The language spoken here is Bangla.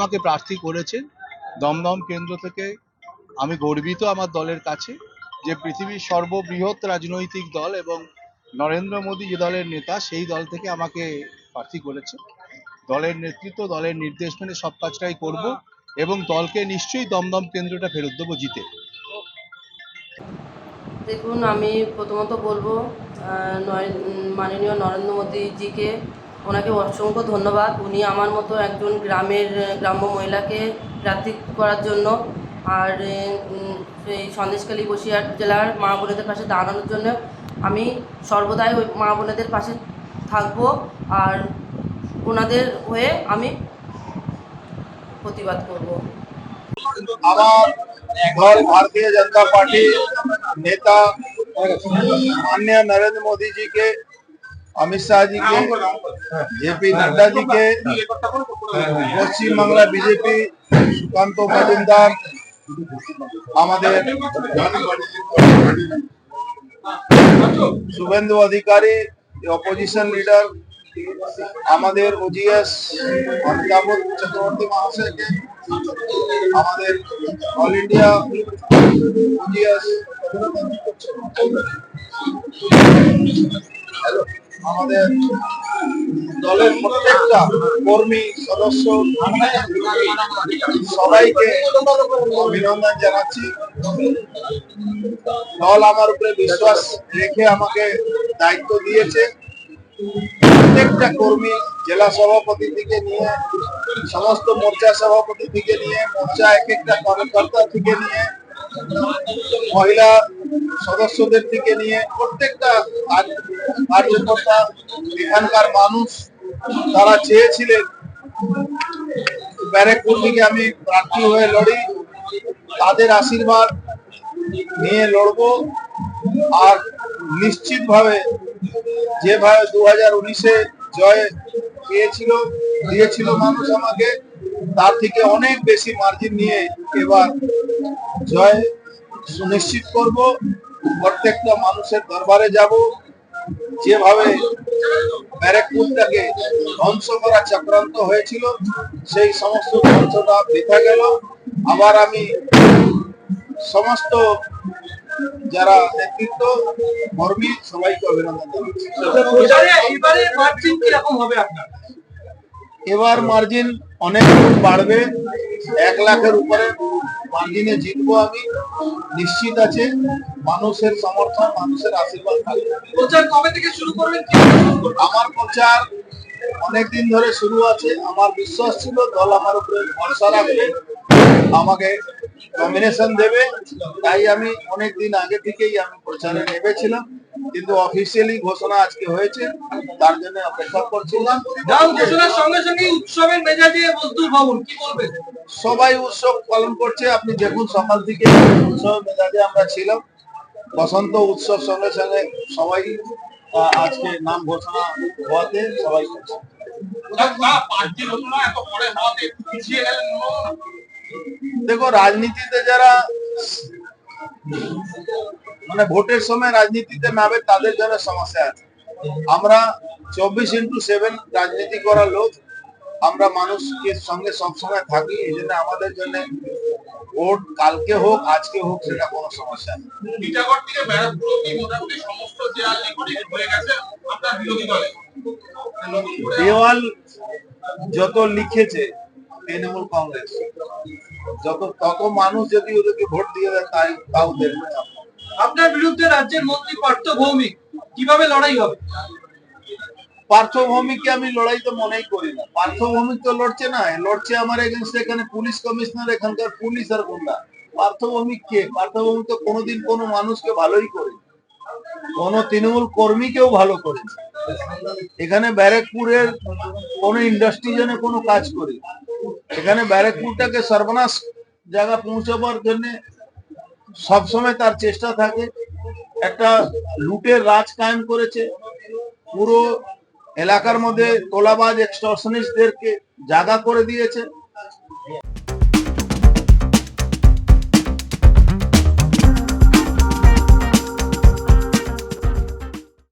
আমাকে প্রার্থী করেছে দমদম কেন্দ্র থেকে আমি গর্বিত আমার দলের কাছে যে পৃথিবীর সর্ববৃহৎ রাজনৈতিক দল এবং নরেন্দ্র মোদী যে দলের নেতা, সেই দল থেকে আমাকে প্রার্থী করেছে। দলের নেতৃত্ব, দলের নির্দেশ মেনে সব কাজটাই করব এবং দলকে নিশ্চয়ই দমদম কেন্দ্রটা ফেরত দেবো জিতে। দেখুন, আমি প্রথমত বলব মাননীয় নরেন্দ্র মোদীজিকে ওনাকে অসংখ্য ধন্যবাদ উনি আমার মতো একজন গ্রামের আহ, গ্রাম্য মহিলাকে প্রার্থী করার জন্য আর উম, সেই সন্দেশখালী বসিরহাট জেলার মা বোনেদের পাশে দাঁড়ানোর জন্য আমি সর্বদাই ওই মা বোনেদের পাশে থাকবো আর ওনাদের হয়ে আমি প্রতিবাদ করবো আমার दल भारतीय जनता पार्टी नेता माननीय नरेंद्र मोदी जी के अमित शाह जी के जेपी नड्डा जी के পশ্চিম বাংলা বিজেপি সুকান্ত মজুমদার আমাদের শুভেন্দু অধিকারী অপোজিশন লিডার আমাদের ওজিএস অমিতাভ চক্রবর্তী মহাশয়কে আমাদের অল ইন্ডিয়া ওজিএস আমাদের দলের প্রত্যেকটা কর্মী, সদস্য, সবাইকে অভিনন্দন জানাচ্ছি। দল আমার উপরে বিশ্বাস রেখে আমাকে দায়িত্ব দিয়েছে। প্রত্যেকটা কর্মী, জেলা সভাপতি থেকে নিয়ে, সমস্ত মোর্চা সভাপতি থেকে নিয়ে মোর্চা এক একটা কর্মকর্তা থেকে নিয়ে মহিলা সদস্যদের থেকে নিয়ে প্রত্যেকটা কার- কার্যকর্তা, এখানকার মানুষ তারা চেয়েছিলেন ব্যারেকপুর থেকে আমি প্রার্থী হয়ে লড়ি, তাদের আশীর্বাদ নিয়ে লড়বো। আর নিশ্চিতভাবে যেভাবে দু হাজার উনিশে জয় পেয়েছিল, দিয়েছিল মানুষ আমাকে তার থেকে অনেক বেশি মার্জিন নিয়ে এবার জয় সুনিশ্চিত করব। প্রত্যেকটা মানুষের দরবারে যাব। যেভাবে ব্যারেকপুরটাকে ধ্বংস করা চক্রান্ত হয়েছিল, সেই সমস্ত ধ্বংসটা বৃথা গেল। আবার আমি সমস্ত যারা নেতৃত্ব, কর্মী সবাইকে অভিনন্দন জানাচ্ছি। এইবারে মার্জিন কীরকম হবে আপনার? এবার মার্জিন অনেক বাড়বে। এক লাখের উপরে মার্জিনে জিতবো আমি। নিশ্চিত আছে মানুষের সমর্থন মানুষের আশীর্বাদ থাকবে প্রচার কবে থেকে শুরু করবেন? আমার প্রচার অনেকদিন ধরে শুরু আছে। আমার বিশ্বাস ছিল দল আমার উপরে ভরসা রাখবে আমাকে নমিনেশন দেবে। তাই আমি অনেক দিন আগে থেকেই আমি প্রচারে নেমেছিলাম। কিন্তু অফিসিয়ালি ঘোষণা আজকে হয়েছে তার জন্য অপেক্ষা করছিলাম। নাম ঘোষণার সঙ্গে সঙ্গে উৎসবের মেজাজে মজদুর ভবন কি বলবেন? সবাই উৎসব পালন করছে আপনি দেখুন সকাল থেকে উৎসব মেজাজে আমরা ছিলাম। বসন্ত উৎসব সঙ্গে সঙ্গে সবাই আজকে নাম ঘোষণা হওয়াতে সবাই করছে। দেখো রাজনীতিতে যারা মানে ভোটের সময় রাজনীতিতে নামে তাদের জন্য সমস্যা আছে। আমরা চব্বিশ ইন্টু সেভেন রাজনীতি করার লোক আমরা মানুষকে সঙ্গে সবসময় থাকি এই জন্য আমাদের জন্য ভোট কালকে হোক আজকে হোক সেটা কোনো সমস্যা নেই। টিটাগড় থেকে ব্যারাকপুর অব্দি মোটামুটি সমস্ত দেয়াল হয়ে গেছে আপনার বিরোধী দলে। দেওয়াল যত লিখেছে তৃণমূল কংগ্রেস যত তত মানুষ যদি ওদেরকে ভোট দিয়ে দেয় তাই তাও দেখবে আপনার বিরুদ্ধে রাজ্যের মন্ত্রী পার্থ ভৌমিক কীভাবে লড়াই হবে? পার্থভূমিকে আমি লড়াই তো মনেই করি না। পার্থভূমি তো লড়ছে না, লড়ছে আমার এগেনস্ট এখানে পুলিশ কমিশনার এখানকার পুলিশ আর গুন্ডা। পার্থভূমিক কে? পার্থভূমি তো কোনোদিন কোনো মানুষকে ভালোই করে কোন তৃণমূল কর্মীকেও ভালো করে এখানে ব্যারাকপুরের কোন ইন্ডাস্ট্রি জন্য কোনো কাজ করি। এখানে ব্যারাকপুরটাকে সর্বনাশ জায়গা পৌঁছাবার জন্য সবসময় তার চেষ্টা থাকে। একটা লুটের রাজ কায়েম করেছে। পুরো এলাকার মধ্যে তোলাবাজ এক্সটর্শনিস্টদেরকে জাগা করে দিয়েছে।